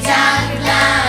Jack Black.